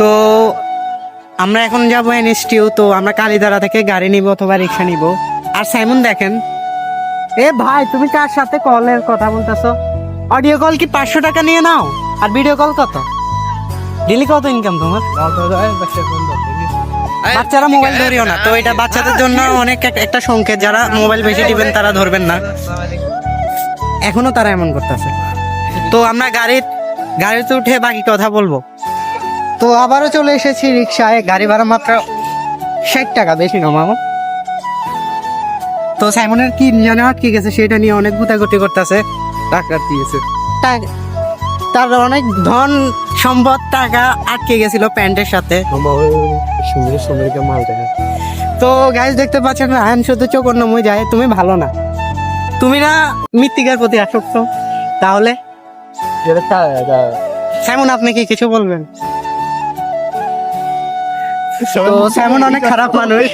তো আমরা এখন যাব এনএসটিউ, তো আমরা কালীধারা থেকে গাড়ি নিব অথবা রিক্সা নিব। আর সাইমন দেখেন। এ ভাই, তুমি কার সাথে কলের কথা বলতেছো? অডিও কল কি পাঁচশো টাকা নিয়ে নাও? আর ভিডিও কল কত? ডেলি কত ইনকাম তোমার? বাচ্চারা মোবাইল ধরিও না, তো এটা বাচ্চাদের জন্য অনেক একটা সংকেত, যারা মোবাইল বেশি টিবেন তারা ধরবেন না। এখনও তারা এমন করতেছে। তো আমরা গাড়ির গাড়িতে উঠে বাকি কথা বলব। তো আবারও চলে এসেছি রিক্সায়। গাড়ি ভাড়া মাত্র ষাট টাকা বেশি না মামা। তো সাইমনের কি জানে আটকে গেছে সেটা নিয়ে অনেক গুতাগুতি করতেছে টাকা দিয়েছে। তার অনেক ধন সম্পদ টাকা আটকে গেছিল প্যান্টের সাথে। তো গাইজ দেখতে পাচ্ছেন রায়ন শুধু অন্যময় যায় তুমি ভালো না। তুমি না মৃত্তিকার প্রতি আসক্ত। তাহলে সাইমন আপনি কি কিছু বলবেন? তো সাইমন অনেক খারাপ মানুষ।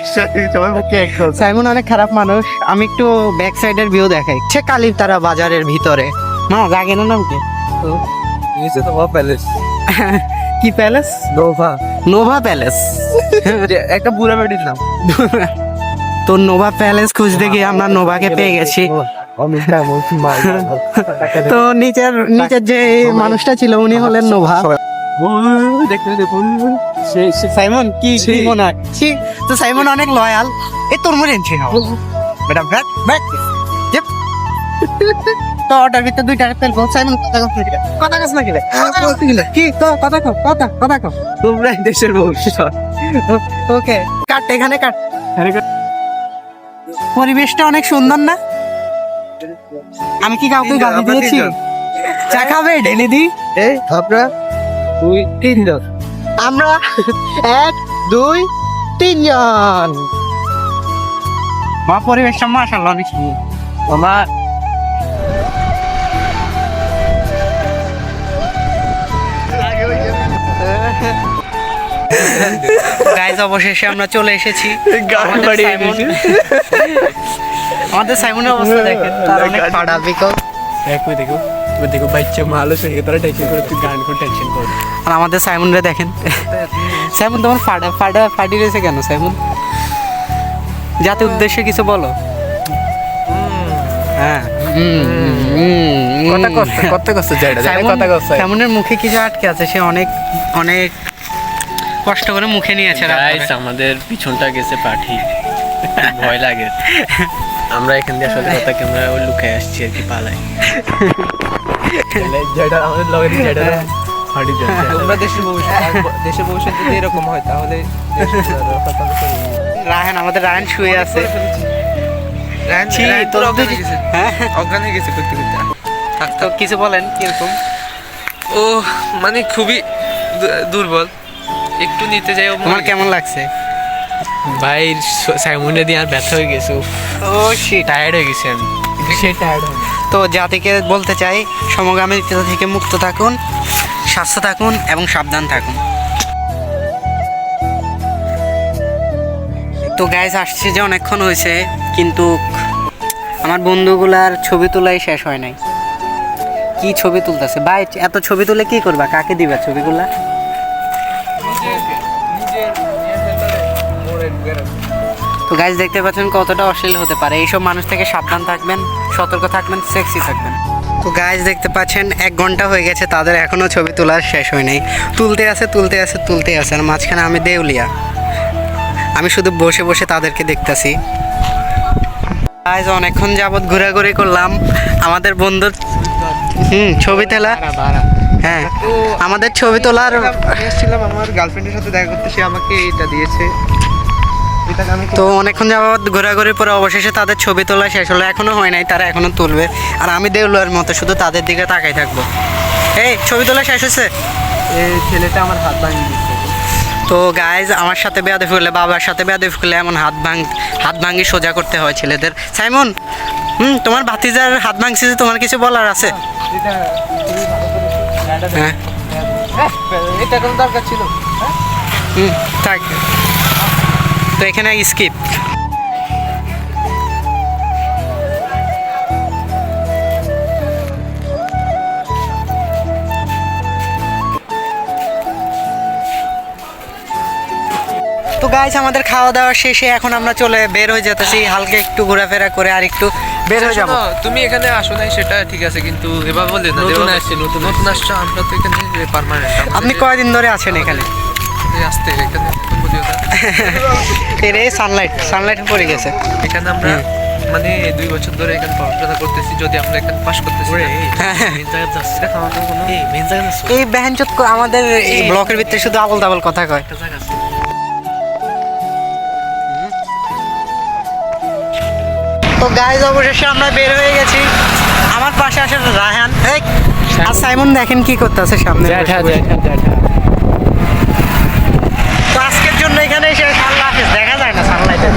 সবাই পক্ষে এক সাইমন অনেক খারাপ মানুষ। আমি একটু ব্যাক সাইডের ভিউ দেখাই। সে কালীর তারা বাজারের ভিতরে। মা জাগে না নাম কি? তো নিচে তো প্যালেস কি প্যালেস নোভা নোভা প্যালেস একটা বুড়া বেটির নাম। তো নোভা প্যালেস খুঁজতে গিয়ে আমরা নোভাকে পেয়ে গেছি। অমিতা বলছি মাল তো নিচের নিচের যে মানুষটা ছিল উনি হলেন নোভা দেখতে দেখুন। সাইমন কি। মনে হয়? তো সাইমন অনেক লয়াল এই তোর মরে এনছি ম্যাডাম ব্যাক ব্যাক জেপ তো অর্ডার ভিতরে দুইটা তেল বল সাইমন কথা কস না কথা কস না কি কি? তো কথা কও কথা কথা কও। তোমরা দেশের ভবিষ্যৎ। ওকে কাট এখানে কাট। পরিবেশটা অনেক সুন্দর না? আমি কি কাউকে গালি দিয়েছি? চা খাবে? ঢেলে দিই এই দুই তিনজন। আমরা এক দুই তিনজন। মা পরিবেশটা মাশাআল্লাহ অনেক সুন্দর। আমার গাইজ অবশেষে আমরা চলে এসেছি। আমাদের সাইমনের অবস্থা দেখেন। তার অনেক বিকজ দেখো দেখো। দেখো বাচ্চা মালো সে তোরা টেনশন করে তুই গান করে টেনশন কর। আর আমাদের সাইমনরে দেখেন। সাইমন তোমার ফাড়া ফাড়া ফাটি রয়েছে কেন সাইমন? যাতে উদ্দেশ্যে কিছু বলো। হ্যাঁ। হুম, হুম, হুম, কথা হুম। কষ্ট কত কষ্ট যাইডা কথা কষ্ট। সাইমনের মুখে কিছু আটকে আছে সে অনেক অনেক কষ্ট করে মুখে নিয়েছে গাইস আমাদের পিছনটা গেছে পাঠি। ভয় লাগে। আমরা এখান দিয়ে আসলে কথা আমরা ওই লুকায় আসছি আর কি পালাই যেটা আমাদের লগে যেটা ফাটি যাচ্ছে তোমরা দেশের ভবিষ্যৎ দেশের ভবিষ্যৎ যদি এরকম হয়? তাহলে রায়হান আমাদের রায়হান শুয়ে আছে হ্যাঁ অজ্ঞান হয়ে গেছে করতে করতে তো কিছু বলেন কীরকম? ও মানে খুবই দুর্বল। একটু নিতে যাই তোমার কেমন লাগছে? ভাই সাইমনে দিয়ে আর ব্যথা হয়ে গেছে ও শিট টায়ার্ড হয়ে গেছি আমি। তো জাতিকে বলতে চাই সমগামিতা থেকে মুক্ত থাকুন স্বাস্থ্য থাকুন এবং সাবধান থাকুন। তো গাইজ আসছে যে অনেকক্ষণ হয়েছে কিন্তু আমার বন্ধুগুলার ছবি তোলাই শেষ হয় নাই। কি ছবি তুলতেছে? ভাই এত ছবি তুলে কি করবা? কাকে দিবা ছবিগুলা? তো গাইজ দেখতে পাচ্ছেন কতটা অশ্লীল হতে পারে। এইসব মানুষ থেকে সাবধান থাকবেন সতর্ক থাকবেন সেক্সি থাকবেন। তো গাইজ দেখতে পাচ্ছেন এক ঘণ্টা হয়ে গেছে তাদের এখনও ছবি তোলার শেষ হয় নাই। তুলতে আছে তুলতে আছে তুলতে আছে আর মাঝখানে আমি দেউলিয়া। আমি শুধু বসে বসে তাদেরকে দেখতাছি। গাইজ অনেকক্ষণ যাবৎ ঘোরাঘুরি করলাম। আমাদের বন্ধুর হুম ছবি তোলা? হ্যাঁ আমাদের ছবি তোলার এসেছিলাম আমার গার্লফ্রেন্ডের সাথে দেখা করতে সে আমাকে এটা দিয়েছে। তো অনেকক্ষণ যাবৎ ঘোরাঘুরির পরে অবশেষে তাদের ছবি তোলা শেষ হলো। এখনও হয় নাই তারা এখনও তুলবে। আর আমি দেউলার মতো শুধু তাদের দিকে তাকাই থাকব। এই ছবি তোলা শেষ হয়েছে? এই ছেলেটা আমার হাত ভাঙিয়ে দিচ্ছে তো গাইজ আমার সাথে বেয়াদে ফুলে বাবার সাথে বেয়াদে ফুলে এমন হাত ভাঙ হাত ভাঙি সোজা করতে হয় ছেলেদের। সাইমন হুম তোমার ভাতিজার হাত ভাঙছে যে তোমার কিছু বলার আছে? হ্যাঁ। এটা কোনো দরকার ছিল? হুম থাক। তো এখানে স্কিপ তো গাইজ আমাদের খাওয়া দাওয়া শেষে এখন আমরা চলে বের হয়ে যেতেছি। হালকা একটু ঘোরাফেরা করে আর একটু বের হয়ে যাব। তুমি এখানে আসো নাই সেটা ঠিক আছে কিন্তু এবার বলে না নতুন আসছি, নতুন নতুন আসছো। আমরা তো এখানে পার্মানেন্ট আপনি কয়দিন ধরে আছেন এখানে? আসতে এখানে এর সানলাইট সানলাইট পড়ে গেছে। এখানে আমরা মানে দুই বছর ধরে এখানে পড়াশোনা করতেছি যদি আমরা এখানে করতেছি। এই আমাদের এই ব্লকের ভিতরে শুধু আবল তাবল কথা কয়। একটা জায়গা আছে। তো গাইজ অবশেষে আমরা বের হয়ে গেছি। আমার পাশে আসে রায়হান। আর সাইমন দেখেন কি করতেছে সামনে জ্যাঠা বসে বসে। জ্যাঠা জ্যাঠা তো আজকের জন্য এখানে এসে আল্লাহ হাফেজ দেখা যায় না সানলাইটে